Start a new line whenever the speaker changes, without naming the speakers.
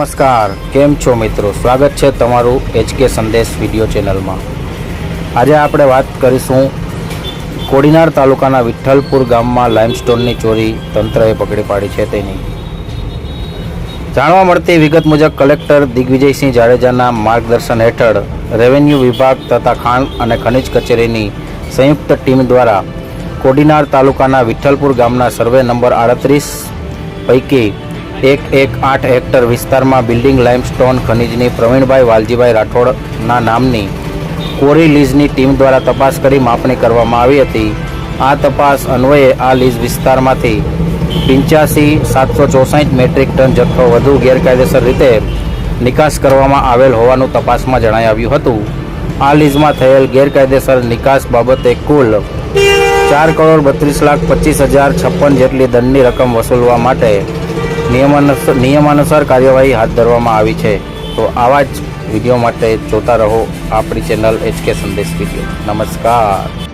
નમસ્કાર, કેમ છો મિત્રો? સ્વાગત છે તમારું એચકે સંદેશ વીડિયો ચેનલમાં. આજે આપણે વાત કરીશું કોડીનાર તાલુકાના વિઠ્ઠલપુર ગામમાં લાઇમસ્ટોનની ચોરી તંત્રએ પકડી પાડી છે તેની. જાણવા મળતી વિગત મુજબ કલેક્ટર દિગ્વિજયસિંહ જાડેજાના માર્ગદર્શન હેઠળ રેવન્યુ વિભાગ તથા ખાણ અને ખનિજ કચેરીની સંયુક્ત ટીમ દ્વારા કોડીનાર તાલુકાના વિઠ્ઠલપુર ગામના સર્વે નંબર આડત્રીસ પૈકી એક એક આઠ હેક્ટર વિસ્તારમાં બિલ્ડિંગ લાઇમસ્ટોન ખનિજની પ્રવીણભાઈ વાલજીભાઈ રાઠોડના નામની કોરી લીઝની ટીમ દ્વારા તપાસ કરી માપણી કરવામાં આવી હતી. આ તપાસ અન્વયે આ લીઝ વિસ્તારમાંથી પંચ્યાસી સાતસો ચોસઠ મેટ્રિક ટન જથ્થો વધુ ગેરકાયદેસર રીતે નિકાસ કરવામાં આવેલ હોવાનું તપાસમાં જણાઈ આવ્યું હતું. આ લીઝમાં થયેલ ગેરકાયદેસર નિકાસ બાબતે કુલ ચાર કરોડ બત્રીસ લાખ પચીસ હજાર છપ્પન જેટલી દંડની રકમ વસૂલવા માટે નિયમાનુસાર નિયમાનુસાર કાર્યવાહી હાથ ધરવામાં આવી છે. તો આવા જ વીડિયો માટે જોતા રહો આપણી ચેનલ એચકે સંદેશ વીડિયો નમસ્કાર.